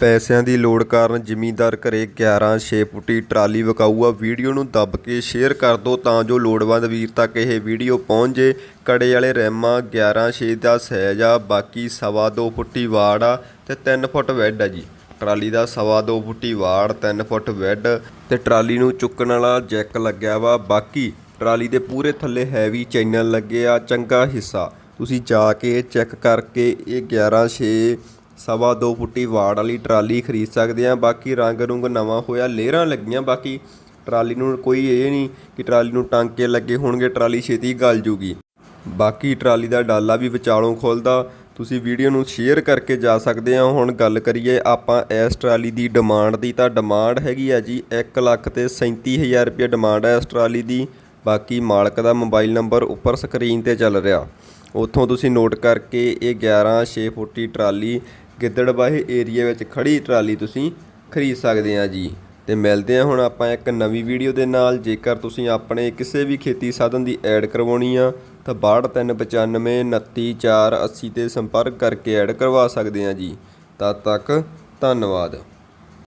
ਪੈਸਿਆਂ ਦੀ ਲੋੜ ਕਾਰਨ ਜ਼ਿਮੀਂਦਾਰ ਘਰੇ 11 6 ਫੁੱਟੀ ਟਰਾਲੀ ਵਿਕਾਊ ਆ ਵੀਡੀਓ ਨੂੰ ਦੱਬ ਕੇ ਸ਼ੇਅਰ ਕਰ ਦਿਓ ਤਾਂ ਜੋ ਲੋੜਵੰਦ ਵੀਰ ਤੱਕ ਇਹ ਵੀਡੀਓ ਪਹੁੰਚ। ਜੇ ਕੜੇ ਵਾਲੇ ਰੈਮਾ 11 6 ਦਾ ਸਾਈਜ਼ ਆ, ਬਾਕੀ ਸਵਾ ਦੋ ਫੁੱਟੀ ਵਾੜ ਆ ਤੇ 3 ਫੁੱਟ ਵੈਡ ਆ ਜੀ। ਟਰਾਲੀ ਦਾ ਸਵਾ ਦੋ ਫੁੱਟੀ ਵਾੜ 3 ਫੁੱਟ ਵੈਡ ਤੇ ਟਰਾਲੀ ਨੂੰ ਚੁੱਕਣ ਵਾਲਾ ਜੈਕ ਲੱਗਿਆ ਵਾ। ਬਾਕੀ ਟਰਾਲੀ ਦੇ ਪੂਰੇ ਥੱਲੇ ਹੈਵੀ ਚੈਨਲ ਲੱਗੇ ਆ, ਚੰਗਾ ਹਿੱਸਾ। ਤੁਸੀਂ ਜਾ ਕੇ ਚੈੱਕ ਕਰਕੇ ਇਹ 11 6 ਸਵਾ ਦੋ ਫੁੱਟੀ ਵਾੜ ਵਾਲੀ ਟਰਾਲੀ ਖਰੀਦ ਸਕਦੇ ਆ ਬਾਕੀ ਰੰਗ ਰੁੰਗ ਨਵਾਂ ਹੋਇਆ ਲੇਅਰਾਂ ਲੱਗੀਆਂ। ਬਾਕੀ ਟਰਾਲੀ ਨੂੰ ਕੋਈ ਇਹ ਨਹੀਂ ਕਿ ਟਰਾਲੀ ਨੂੰ ਟਾਂਕੇ ਲੱਗੇ ਹੋਣਗੇ, ਟਰਾਲੀ ਛੇਤੀ ਗਲ ਜੂਗੀ। ਬਾਕੀ ਟਰਾਲੀ ਦਾ ਡਾਲਾ ਵੀ ਵਿਚਾਲੋਂ ਖੁੱਲਦਾ। ਤੁਸੀਂ ਵੀਡੀਓ ਨੂੰ ਸ਼ੇਅਰ ਕਰਕੇ ਜਾ ਸਕਦੇ ਆ ਹੁਣ ਗੱਲ ਕਰੀਏ ਆਪਾਂ ਇਸ ਟਰਾਲੀ ਦੀ ਡਿਮਾਂਡ ਦੀ। ਤਾਂ ਡਿਮਾਂਡ ਹੈਗੀ ਆ ਜੀ 1 ਲੱਖ ਤੇ 37000 ਰੁਪਏ ਡਿਮਾਂਡ ਹੈ ਇਸ ਟਰਾਲੀ ਦੀ। ਬਾਕੀ ਮਾਲਕ ਦਾ ਮੋਬਾਈਲ ਨੰਬਰ ਉੱਪਰ ਸਕਰੀਨ ਤੇ ਚੱਲ ਰਿਹਾ। ਉੱਥੋਂ ਤੁਸੀਂ ਨੋਟ ਕਰਕੇ ਇਹ 11 6 ਫੁੱਟੀ ਟਰਾਲੀ ਗਿੱਦੜਬਾਹੇ ਏਰੀਆ ਵਿੱਚ ਖੜੀ ਟਰਾਲੀ ਤੁਸੀਂ ਖਰੀਦ ਸਕਦੇ ਆ ਜੀ। ਤੇ ਮਿਲਦੇ ਆ ਹੁਣ ਆਪਾਂ ਇੱਕ ਨਵੀਂ ਵੀਡੀਓ ਦੇ ਨਾਲ। ਜੇਕਰ ਤੁਸੀਂ ਆਪਣੇ ਕਿਸੇ ਵੀ ਖੇਤੀ ਸਾਧਨ ਦੀ ਐਡ ਕਰਵਾਉਣੀ ਆ, ਤਾਂ 6295 29480 ਤੇ ਸੰਪਰਕ ਕਰਕੇ ਐਡ ਕਰਵਾ ਸਕਦੇ ਆ ਜੀ। ਤਦ ਤੱਕ ਧੰਨਵਾਦ।